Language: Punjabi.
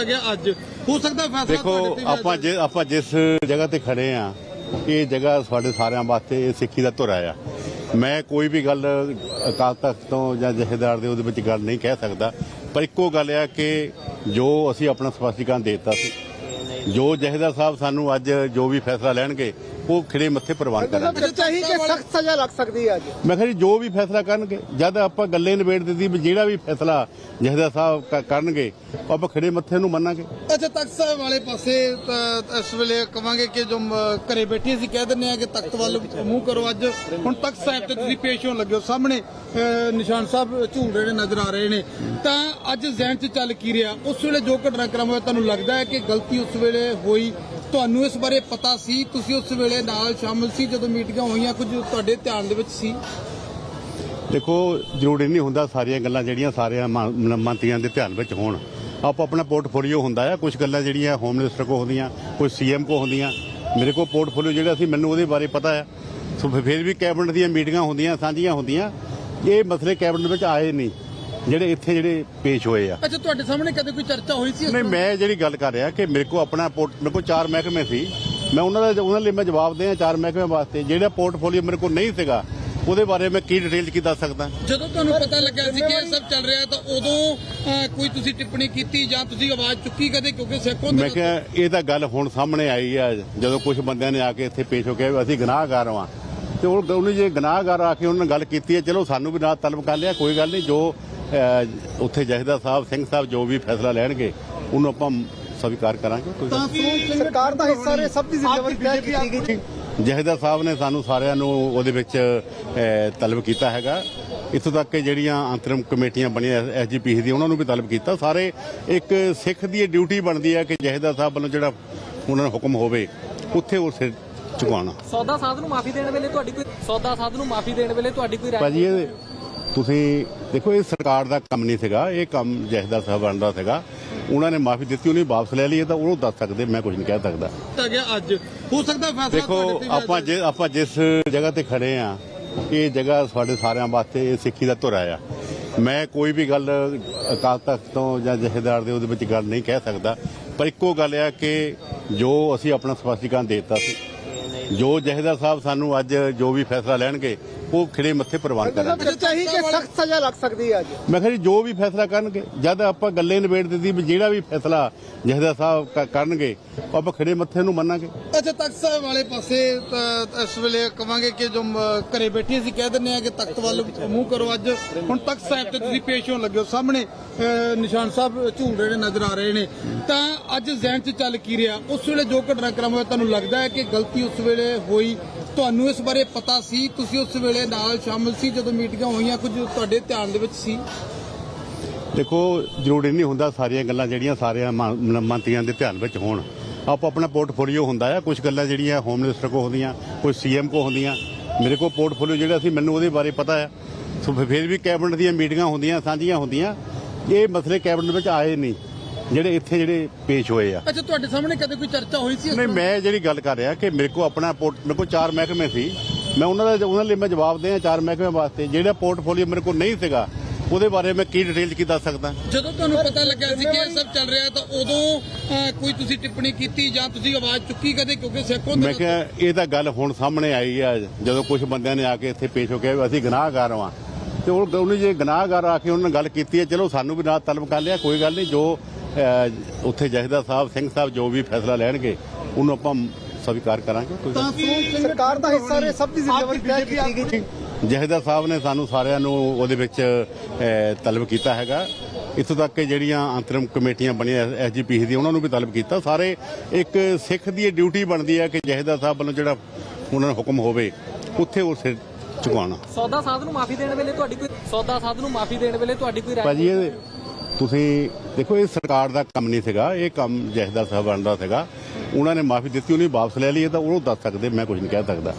ਕੀਤਾ ਗਿਆ ਅੱਜ? ਹੋ ਸਕਦਾ ਫੈਸਲਾ ਦੇਖੋ ਆਪਾਂ ਜੇ ਆਪਾਂ ਜਿਸ ਜਗ੍ਹਾ ਤੇ ਖੜੇ ਆ ਇਹ ਜਗ੍ਹਾ ਸਾਡੇ ਸਾਰਿਆਂ ਵਾਸਤੇ ਇਹ ਸਿੱਖੀ ਦਾ ਧੁਰਾ ਆ। ਮੈਂ ਕੋਈ ਵੀ ਗੱਲ ਅਕਾਲ ਤਖਤ ਤੋਂ ਜਾਂ ਜਥੇਦਾਰ ਦੇ ਉਹਦੇ ਵਿੱਚ ਗੱਲ ਨਹੀਂ ਕਹਿ ਸਕਦਾ ਪਰ ਇੱਕੋ ਗੱਲ ਆ ਕਿ ਜੋ ਅਸੀਂ ਆਪਣਾ ਸਪਸ਼ਟੀਕਰਨ ਦੇ ਦਿੱਤਾ ਸੀ ਜੋ ਜਥੇਦਾਰ ਸਾਹਿਬ ਸਾਨੂੰ ਅੱਜ ਜੋ ਵੀ ਫੈਸਲਾ ਲੈਣਗੇ ਉਹ ਖੜੇ ਮੱਥੇ ਪ੍ਰਵਾਨ ਕਰਾਂਗੇ। ਚਰਚਾ ਹੀ ਕਿ ਸਖਤ ਸਜ਼ਾ ਲੱਗ ਸਕਦੀ ਹੈ ਅੱਜ? ਮੈਂ ਕਿਹਾ ਜੀ ਜੋ ਵੀ ਫੈਸਲਾ ਕਰਨਗੇ ਜਦ ਆਪਾਂ ਗੱਲੇ ਨਿਬੇੜ ਦਿੱਤੀ ਵੀ ਜਿਹੜਾ ਵੀ ਫੈਸਲਾ ਜਥੇਦਾਰ ਸਾਹਿਬ ਕਰਨਗੇ ਆਪਾਂ ਖੜੇ ਮੱਥੇ ਨੂੰ ਮੰਨਾਂਗੇ। ਅੱਛਾ ਤਖਤ ਸਾਹਿਬ ਵਾਲੇ ਪਾਸੇ ਇਸ ਵੇਲੇ ਕਵਾਂਗੇ ਕਿ ਜੋ ਘਰੇ ਬੈਠੇ ਸੀ ਕਹਿ ਦਿੰਦੇ ਆ ਕਿ ਤਖਤ ਵੱਲ ਮੂੰਹ ਕਰੋ ਅੱਜ। ਹੁਣ ਤਖਤ ਸਾਹਿਬ ਤੇ ਤੁਸੀਂ ਪੇਸ਼ ਹੋਣ ਲੱਗੇ ਹੋ। ਸਾਹਮਣੇ ਨਿਸ਼ਾਨ ਸਾਹਿਬ ਝੂਲ ਰਹੇ ਨੇ ਨਜ਼ਰ ਆ ਰਹੇ ਨੇ। ਤਾਂ ਅੱਜ ਜ਼ਹਿਨ 'ਚ ਚੱਲ ਕੀ ਰਿਹਾ? ਉਸ ਵੇਲੇ ਜੋ ਘਟਨਾਕ੍ਰਮ ਹੋਇਆ ਤੁਹਾਨੂੰ ਲੱਗਦਾ ਹੈ ਕਿ ਗਲਤੀ ਉਸ ਵੇਲੇ ਹੋਈ ਤੁਹਾਨੂੰ ਇਸ ਬਾਰੇ ਪਤਾ ਸੀ? ਤੁਸੀਂ ਉਸ ਵੇਲੇ ਨਾਲ ਸ਼ਾਮਲ ਸੀ ਜਦੋਂ ਮੀਟਿੰਗਾਂ ਹੋਈਆਂ? ਕੁਝ ਤੁਹਾਡੇ ਧਿਆਨ ਦੇ ਵਿੱਚ ਸੀ? ਦੇਖੋ, ਜ਼ਰੂਰੀ ਨਹੀਂ ਹੁੰਦਾ ਸਾਰੀਆਂ ਗੱਲਾਂ ਜਿਹੜੀਆਂ ਸਾਰਿਆਂ ਮ- ਮੰਤਰੀਆਂ ਦੇ ਧਿਆਨ ਵਿੱਚ ਹੋਣ। ਆਪੋ ਆਪਣਾ ਪੋਰਟਫੋਲੀਓ ਹੁੰਦਾ ਆ। ਕੁਝ ਗੱਲਾਂ ਜਿਹੜੀਆਂ ਹੋਮ ਮਿਨਿਸਟਰ ਕੋ ਹੁੰਦੀਆਂ, ਕੁਝ ਸੀਐਮ ਕੋ ਹੁੰਦੀਆਂ। ਮੇਰੇ ਕੋਲ ਪੋਰਟਫੋਲੀਓ ਜਿਹੜਾ ਸੀ, ਮੈਨੂੰ ਉਹਦੇ ਬਾਰੇ ਪਤਾ ਹੈ ਸੋ ਫਿਰ ਵੀ ਕੈਬਨਿਟ ਦੀਆਂ ਮੀਟਿੰਗਾਂ ਹੁੰਦੀਆਂ, ਸਾਂਝੀਆਂ ਹੁੰਦੀਆਂ। ਇਹ ਮਸਲੇ ਕੈਬਨਿਟ ਵਿੱਚ ਆਏ ਨਹੀਂ। ਜਿਹੜੇ ਇੱਥੇ ਜਿਹੜੇ ਪੇਸ਼ ਹੋਏ ਆ। ਅੱਛਾ ਤੁਹਾਡੇ ਸਾਹਮਣੇ ਕਦੇ ਕੋਈ ਚਰਚਾ ਹੋਈ ਸੀ ਇਸ ਨਹੀਂ? ਮੈਂ ਜਿਹੜੀ ਗੱਲ ਕਰ ਰਿਹਾ ਕਿ ਮੇਰੇ ਕੋਲ ਆਪਣਾ ਪੋਰਟ ਮੇਰੇ ਕੋਲ ਚਾਰ ਮਹਿਕਮੇ ਸੀ। ਮੈਂ ਉਹਨਾਂ ਦਾ ਉਹਨਾਂ ਲਈ ਮੈਂ ਜਵਾਬ ਦੇ ਆ ਚਾਰ ਮਹਿਕਮੇ ਵਾਸਤੇ। ਜਿਹੜਾ ਪੋਰਟਫੋਲੀਓ ਮੇਰੇ ਕੋਲ ਨਹੀਂ ਸੀਗਾ ਉਹਦੇ ਬਾਰੇ ਮੈਂ ਕੀ ਡਿਟੇਲ ਕੀ ਦੱਸ ਸਕਦਾ? ਜਦੋਂ ਤੁਹਾਨੂੰ ਪਤਾ ਲੱਗਿਆ ਸੀ ਕਿ ਇਹ ਸਭ ਚੱਲ ਰਿਹਾ ਤਾਂ ਉਦੋਂ ਕੋਈ ਤੁਸੀਂ ਟਿੱਪਣੀ ਕੀਤੀ ਜਾਂ ਤੁਸੀਂ ਆਵਾਜ਼ ਚੁੱਕੀ ਕਦੇ? ਕਿਉਂਕਿ ਸਿੱਖ ਹੁੰਦੇ ਮੈਂ ਕਿਹਾ ਇਹ ਤਾਂ ਗੱਲ ਹੁਣ ਸਾਹਮਣੇ ਆਈ ਆ। ਜਦੋਂ ਕੁਝ ਬੰਦਿਆਂ ਨੇ ਆ ਕੇ ਇੱਥੇ ਪੇਸ਼ ਹੋ ਕੇ ਅਸੀਂ ਗੁਨਾਹਗਾਰ ਵਾਂ। ਤੇ ਉਹ ਉਹਨੇ ਜੇ ਗੁਨਾਹਗਾਰ ਆ ਕੇ ਉਹਨਾਂ ਨੇ ਗੱਲ ਕੀਤੀ ਹੈ ਚਲੋ ਸਾਨੂੰ ਵੀ ਨਾਲ ਤਲਬ ਕਰ ਲਿਆ ਕੋਈ ਗੱਲ ਨਹੀਂ। ਜੋ ਉੱਥੇ ਜਹਦਾ ਸਾਹਿਬ ਸਿੰਘ ਸਾਹਿਬ ਜੋ ਵੀ ਫੈਸਲਾ ਲੈਣਗੇ ਉਹਨੂੰ ਆਪਾਂ ਸਵੀਕਾਰ ਕਰਾਂਗੇ। ਕੋਈ ਸਰਕਾਰ ਦਾ ਹਿੱਸਾ ਰਹੇ ਸਭ ਦੀ ਜ਼ਿੰਮੇਵਾਰੀ ਤੈਅ ਕੀਤੀ ਗਈ ਨਹੀਂ। ਜਹੇਦਾਰ ਸਾਹਿਬ ਨੇ ਸਾਨੂੰ ਸਾਰਿਆਂ ਨੂੰ ਉਹਦੇ ਵਿੱਚ ਤਲਬ ਕੀਤਾ ਹੈਗਾ। ਇੱਥੋਂ ਤੱਕ ਕਿ ਜਿਹੜੀਆਂ ਅੰਤਰਮ ਕਮੇਟੀਆਂ ਬਣੀਆਂ ਐਸਜੀਪੀ ਦੀ ਉਹਨਾਂ ਨੂੰ ਵੀ ਤਲਬ ਕੀਤਾ। ਸਾਰੇ ਇੱਕ ਸਿੱਖ ਦੀ ਡਿਊਟੀ ਬਣਦੀ ਹੈ ਕਿ ਜਹੇਦਾਰ ਸਾਹਿਬ ਵੱਲੋਂ ਜਿਹੜਾ ਉਹਨਾਂ ਨੂੰ ਹੁਕਮ ਹੋਵੇ ਉੱਥੇ ਉਹ ਸਿਰ ਝੁਕਾਉਣਾ ਸੌਦਾ ਸਾਧ ਨੂੰ ਮਾਫੀ ਦੇਣ ਵੇਲੇ ਤੁਹਾਡੀ ਕੋਈ ਸੌਦਾ ਸਾਧ ਨੂੰ ਮਾਫੀ ਦੇਣ ਵੇਲੇ ਤੁਹਾਡੀ ਕੋਈ ਰਾਏ ਭਾਜੀ ਇਹ ਤੁਸੀਂ ਦੇਖੋ ਇਹ ਸਰਕਾਰ ਦਾ ਕੰਮ ਨਹੀਂ ਸੀਗਾ ਇਹ ਕੰਮ ਜਹੇਦਾਰ ਸਾਹਿਬਾਨ ਦਾ ਸੀਗਾ। ਉਹਨਾਂ ਨੇ ਮਾਫੀ ਦਿੱਤੀ ਉਹਨੇ ਵਾਪਸ ਲੈ ਲਈ ਤਾਂ ਉਹਨੂੰ ਦੱਸ ਸਕਦੇ ਮੈਂ ਕੁਝ ਨਹੀਂ ਕਹਿ ਸਕਦਾ। ਕੀਤਾ ਗਿਆ ਅੱਜ। ਹੋ ਸਕਦਾ ਫੈਸਲਾ ਦੇਖੋ ਆਪਾਂ ਜੇ ਆਪਾਂ ਜਿਸ ਜਗ੍ਹਾ ਤੇ ਖੜੇ ਆ ਇਹ ਜਗ੍ਹਾ ਸਾਡੇ ਸਾਰਿਆਂ ਵਾਸਤੇ ਇਹ ਸਿੱਖੀ ਦਾ ਧੁਰਾ ਆ। ਮੈਂ ਕੋਈ ਵੀ ਗੱਲ ਅਕਾਲ ਤਖਤ ਤੋਂ ਜਾਂ ਜਥੇਦਾਰ ਦੇ ਉਹਦੇ ਵਿੱਚ ਗੱਲ ਨਹੀਂ ਕਹਿ ਸਕਦਾ ਪਰ ਇੱਕੋ ਗੱਲ ਆ ਕਿ ਜੋ ਅਸੀਂ ਆਪਣਾ ਸਪਸ਼ਟੀਕਰਨ ਦੇ ਦਿੱਤਾ ਸੀ ਜੋ ਜਥੇਦਾਰ ਸਾਹਿਬ ਸਾਨੂੰ ਅੱਜ ਜੋ ਵੀ ਫੈਸਲਾ ਲੈਣਗੇ ਉਹ ਖੜੇ ਮੱਥੇ ਪ੍ਰਵਾਨ ਕਰਾਂਗੇ ਚਰਚਾ ਹੀ ਕਿ ਸਖਤ ਸਜ਼ਾ ਲੱਗ ਸਕਦੀ ਹੈ ਅੱਜ। ਮੈਂ ਕਿਹਾ ਜੀ ਜੋ ਵੀ ਫੈਸਲਾ ਕਰਨਗੇ ਜਦ ਆਪਾਂ ਗੱਲੇ ਨਿਬੇੜ ਦਿੱਤੀ ਵੀ ਜਿਹੜਾ ਵੀ ਫੈਸਲਾ ਜਥੇਦਾਰ ਸਾਹਿਬ ਕ- ਕਰਨਗੇ ਆਪਾਂ ਖੜੇ ਮੱਥੇ ਨੂੰ ਮੰਨਾਂਗੇ। ਅੱਛਾ ਤਖਤ ਸਾਹਿਬ ਵਾਲੇ ਪਾਸੇ ਤਾਂ ਇਸ ਵੇਲੇ ਕਵਾਂਗੇ ਕਿ ਜੋ ਘਰੇ ਬੈਠੇ ਸੀ ਕਹਿ ਦਿੰਦੇ ਆ ਕਿ ਤਖਤ ਵੱਲ ਮੂੰਹ ਕਰੋ ਅੱਜ। ਹੁਣ ਤਖਤ ਸਾਹਿਬ ਤੇ ਤੁਸੀਂ ਪੇਸ਼ ਹੋਣ ਲੱਗੇ ਹੋ ਸਾਹਮਣੇ ਨਿਸ਼ਾਨ ਸਾਹਿਬ ਝੂਲ ਰਹੇ ਨੇ ਨਜ਼ਰ ਆ ਰਹੇ ਨੇ। ਤਾਂ ਅੱਜ ਜ਼ਹਿਨ 'ਚ ਚੱਲ ਕੀ ਰਿਹਾ? ਉਸ ਵੇਲੇ ਜੋ ਘਟਨਾਕ੍ਰਮ ਹੋਇਆ ਤੁਹਾਨੂੰ ਲੱਗਦਾ ਹੈ ਕਿ ਗਲਤੀ ਉਸ ਵੇਲੇ ਹੋਈ, ਤੁਹਾਨੂੰ ਇਸ ਬਾਰੇ ਪਤਾ ਸੀ? ਤੁਸੀਂ ਉਸ ਵੇਲੇ ਨਾਲ ਸ਼ਾਮਲ ਸੀ ਜਦੋਂ ਮੀਟਿੰਗਾਂ ਹੋਈਆਂ? ਕੁਝ ਤੁਹਾਡੇ ਧਿਆਨ ਦੇ ਵਿੱਚ ਸੀ? ਦੇਖੋ, ਜ਼ਰੂਰੀ ਨਹੀਂ ਹੁੰਦਾ ਸਾਰੀਆਂ ਗੱਲਾਂ ਜਿਹੜੀਆਂ ਸਾਰਿਆਂ ਮੰਤਰੀਆਂ ਦੇ ਧਿਆਨ ਵਿੱਚ ਹੋਣ। ਆਪੋ ਆਪਣਾ ਪੋਰਟਫੋਲੀਓ ਹੁੰਦਾ ਹੈ ਕੁਝ ਗੱਲਾਂ ਜਿਹੜੀਆਂ ਹੋਮ ਮਿਨਿਸਟਰ ਕੋ ਹੁੰਦੀਆਂ, ਕੁਝ ਸੀਐਮ ਕੋ ਹੁੰਦੀਆਂ। ਮੇਰੇ ਕੋਲ ਪੋਰਟਫੋਲੀਓ ਜਿਹੜਾ ਸੀ, ਮੈਨੂੰ ਉਹਦੇ ਬਾਰੇ ਪਤਾ ਹੈ ਸੋ ਫਿਰ ਵੀ ਕੈਬਨਿਟ ਦੀਆਂ ਮੀਟਿੰਗਾਂ ਹੁੰਦੀਆਂ, ਸਾਂਝੀਆਂ ਹੁੰਦੀਆਂ। ਇਹ ਮਸਲੇ ਕੈਬਨਿਟ ਵਿੱਚ ਆਏ ਨਹੀਂ। ਜਿਹੜੇ ਇੱਥੇ ਜਿਹੜੇ ਪੇਸ਼ ਹੋਏ ਆ। ਅੱਛਾ ਤੁਹਾਡੇ ਸਾਹਮਣੇ ਕਦੇ ਕੋਈ ਚਰਚਾ ਹੋਈ ਸੀ ਇਸ ਨਹੀਂ? ਮੈਂ ਜਿਹੜੀ ਗੱਲ ਕਰ ਰਿਹਾ ਕਿ ਮੇਰੇ ਕੋਲ ਆਪਣਾ ਪੋਰਟ ਮੇਰੇ ਕੋਲ ਚਾਰ ਮਹਿਕਮੇ ਸੀ। ਮੈਂ ਉਹਨਾਂ ਦਾ ਉਹਨਾਂ ਲਈ ਮੈਂ ਜਵਾਬ ਦੇ ਆ ਚਾਰ ਮਹਿਕਮੇ ਵਾਸਤੇ। ਜਿਹੜਾ ਪੋਰਟਫੋਲੀਓ ਮੇਰੇ ਕੋਲ ਨਹੀਂ ਸੀਗਾ ਉਹਦੇ ਬਾਰੇ ਮੈਂ ਕੀ ਡਿਟੇਲ ਚ ਕੀ ਦੱਸ ਸਕਦਾ? ਜਦੋਂ ਤੁਹਾਨੂੰ ਪਤਾ ਲੱਗਿਆ ਸੀ ਕਿ ਇਹ ਸਭ ਚੱਲ ਰਿਹਾ ਤਾਂ ਉਦੋਂ ਕੋਈ ਤੁਸੀਂ ਟਿੱਪਣੀ ਕੀਤੀ ਜਾਂ ਤੁਸੀਂ ਆਵਾਜ਼ ਚੁੱਕੀ ਕਦੇ? ਕਿਉਂਕਿ ਸਿੱਖ ਮੈਂ ਕਿਹਾ ਇਹ ਤਾਂ ਗੱਲ ਹੁਣ ਸਾਹਮਣੇ ਆਈ ਆ। ਜਦੋਂ ਕੁਝ ਬੰਦਿਆਂ ਨੇ ਆ ਕੇ ਇੱਥੇ ਪੇਸ਼ ਹੋ ਕੇ ਅਸੀਂ ਗੁਨਾਹਗਾਰ ਵਾਂ ਤੇ ਉਹ ਉਹਨੇ ਜੇ ਗੁਨਾਹਗਾਰ ਆ ਕੇ ਉਹਨਾਂ ਨੇ ਗੱਲ ਕੀਤੀ ਹੈ ਚਲੋ ਸਾਨੂੰ ਵੀ ਨਾਲ ਤਲਬ ਕਰ ਲਿਆ ਕੋਈ ਗੱਲ ਨਹੀਂ। ਜੋ ਉੱਥੇ ਜਹਦਾ ਸਾਹਿਬ ਸਿੰਘ ਸਾਹਿਬ ਜੋ ਵੀ ਫੈਸਲਾ ਲੈਣਗੇ ਉਹਨੂੰ ਆਪਾਂ ਸਵੀਕਾਰ ਕਰਾਂਗੇ। ਕੋਈ ਸਰਕਾਰ ਦਾ ਹਿੱਸਾ ਰਹੇ ਸਭ ਦੀ ਜ਼ਿੰਮੇਵਾਰੀ ਤੈਅ ਕੀਤੀ ਗਈ। ਜਹਦਾ ਸਾਹਿਬ ਨੇ ਸਾਨੂੰ ਸਾਰਿਆਂ ਨੂੰ ਉਹਦੇ ਵਿੱਚ ਤਲਬ ਕੀਤਾ ਹੈਗਾ। ਇੱਥੋਂ ਤੱਕ ਕਿ ਜਿਹੜੀਆਂ ਅੰਤਰਮ ਕਮੇਟੀਆਂ ਬਣੀਆਂ ਐਸਜੀਪੀ ਦੀ ਉਹਨਾਂ ਨੂੰ ਵੀ ਤਲਬ ਕੀਤਾ। ਸਾਰੇ ਇੱਕ ਸਿੱਖ ਦੀ ਡਿਊਟੀ ਬਣਦੀ ਹੈ ਕਿ ਜਹਦਾ ਸਾਹਿਬ ਵੱਲੋਂ ਜਿਹੜਾ ਉਹਨਾਂ ਨੂੰ ਹੁਕਮ ਹੋਵੇ ਉੱਥੇ ਉਹ ਸਿਰ ਝੁਕਾਉਣਾ ਸੌਦਾ ਸਾਧ ਨੂੰ ਮਾਫੀ ਦੇਣ ਵੇਲੇ ਤੁਹਾਡੀ ਕੋਈ ਸੌਦਾ ਸਾਧ ਨੂੰ ਮਾਫੀ ਦੇਣ ਵੇਲੇ ਤੁਹਾਡੀ ਕੋਈ ਰਾਏ ਭਾਜੀ ਇਹ ਤੁਸੀਂ ਦੇਖੋ, ਇਹ ਸਰਕਾਰ ਦਾ ਕੰਮ ਨਹੀਂ ਸੀਗਾ, ਇਹ ਕੰਮ ਜਹਿਦਾਰ ਸਾਹਿਬਾਨ ਦਾ ਸੀਗਾ। ਉਹਨਾਂ ਨੇ ਮਾਫੀ ਦਿੱਤੀ, ਉਹਨੇ ਵਾਪਸ ਲੈ ਲਈ, ਇਹ ਤਾਂ ਉਹਨੂੰ ਦੱਸ ਸਕਦੇ, ਮੈਂ ਕੁਝ ਨਹੀਂ ਕਹਿ ਸਕਦਾ।